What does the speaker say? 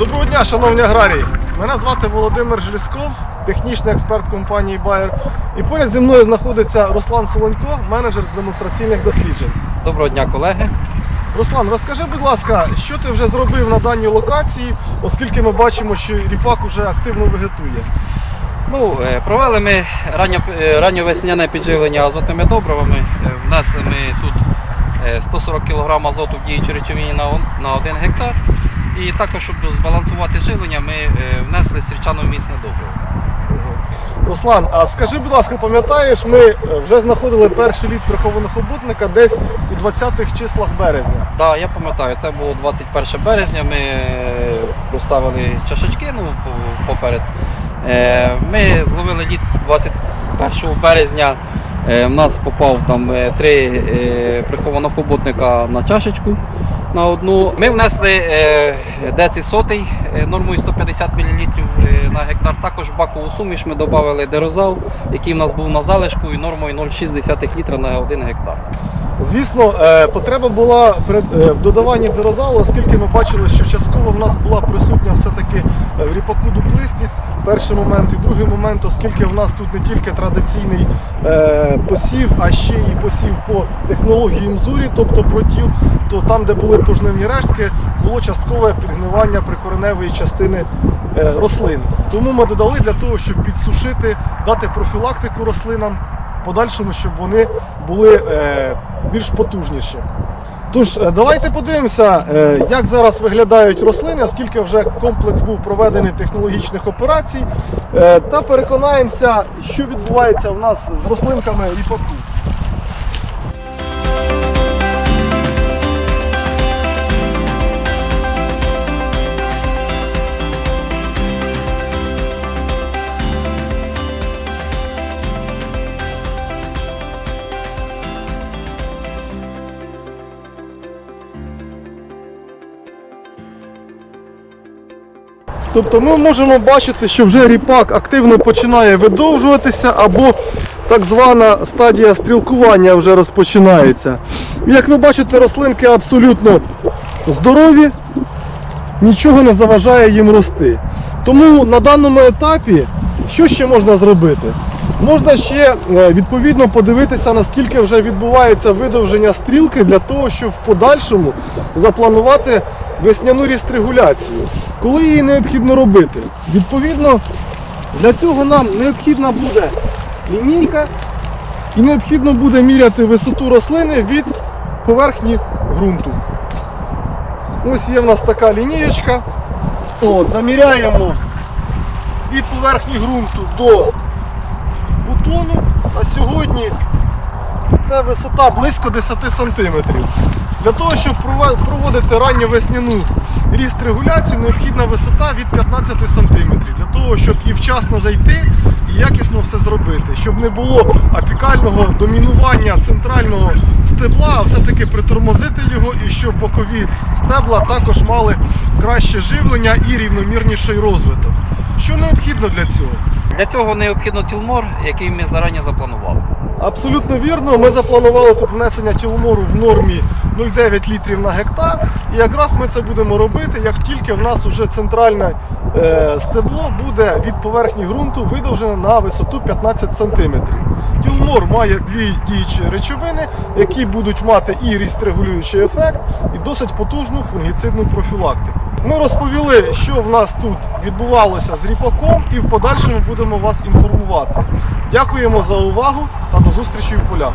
Доброго дня, шановні аграрії! Мене звати Володимир Желісков, технічний експерт компанії Bayer. І поряд зі мною знаходиться Руслан Солонько, менеджер з демонстраційних досліджень. Доброго дня, колеги. Руслан, розкажи, будь ласка, що ти вже зробив на даній локації, оскільки ми бачимо, що ріпак уже активно вегетує. Ну, е, провели ми ранньо, е, ранньовесняне підживлення азотними добривами. Е, Внесли ми тут е, 140 кг азоту в діючій речовині на 1 гектар. І також, щоб збалансувати живлення, ми е, внесли сірчано-місне добриво. Руслан, а скажи, будь ласка, пам'ятаєш, ми е, вже знаходили перший літ прихованого хоботника десь у 20-х числах березня. Так, я пам'ятаю, це було 21 березня. Ми е, розставили чашечки ну, поперед. Ми зловили лід 21 березня. В нас попав там три е, прихованих хоботника на чашечку на одну. Ми внесли деці деци сотий е, нормою 150 мл на гектар. Також бакову суміш ми додали дерозал, який в нас був на залишку і нормою 0,6 літра на 1 гектар. Звісно, е, потреба була е, в додаванні дерозалу, оскільки ми бачили, що частково в нас була присутня все-таки е, в ріпаку дуплистість, перший момент, і другий момент, оскільки в нас тут не тільки традиційний е, посів, а ще і посів по технології мзурі, тобто протіл, то там, де були пожнивні рештки, було часткове підгнивання прикореневої частини е, рослин. Тому ми додали для того, щоб підсушити, дати профілактику рослинам в подальшому, щоб вони були е, більш потужніші. Тож, е, давайте подивимося, е, як зараз виглядають рослини, оскільки вже комплекс був проведений технологічних операцій, та переконаємося, що відбувається у нас з рослинками ріпаку. Тобто ми можемо бачити, що вже ріпак активно починає видовжуватися, або так звана стадія стрілкування вже розпочинається. Як ви бачите, рослинки абсолютно здорові, нічого не заважає їм рости. Тому на даному етапі що ще можна зробити? Можна ще е, відповідно подивитися, наскільки вже відбувається видовження стрілки для того, щоб в подальшому запланувати весняну рістрегуляцію. Коли її необхідно робити? Відповідно, для цього нам необхідна буде лінійка і необхідно буде міряти висоту рослини від поверхні ґрунту. Ось є в нас така лінієчка. От, заміряємо від поверхні ґрунту до бутону. А сьогодні це висота близько 10 см. Для того, щоб проводити ранню весняну ріст регуляцію, необхідна висота від 15 см. Для того, щоб і вчасно зайти і якісно все зробити. Щоб не було апікального домінування центрального стебла, а все-таки притормозити його і щоб бокові стебла також мали краще живлення і рівномірніший розвиток. Що необхідно для цього? Для цього необхідно тілмор, який ми зарані запланували. Абсолютно вірно. Ми запланували тут внесення тіломору в нормі 0,9 літрів на гектар. І якраз ми це будемо робити, як тільки в нас уже центральне е, стебло буде від поверхні ґрунту видовжене на висоту 15 см. Тілмор має дві діючі речовини, які будуть мати і рістрегулюючий ефект, і досить потужну фунгіцидну профілактику. Ми розповіли, що в нас тут відбувалося з ріпаком, і в подальшому будемо вас інформувати. Дякуємо за увагу та до зустрічі в полях.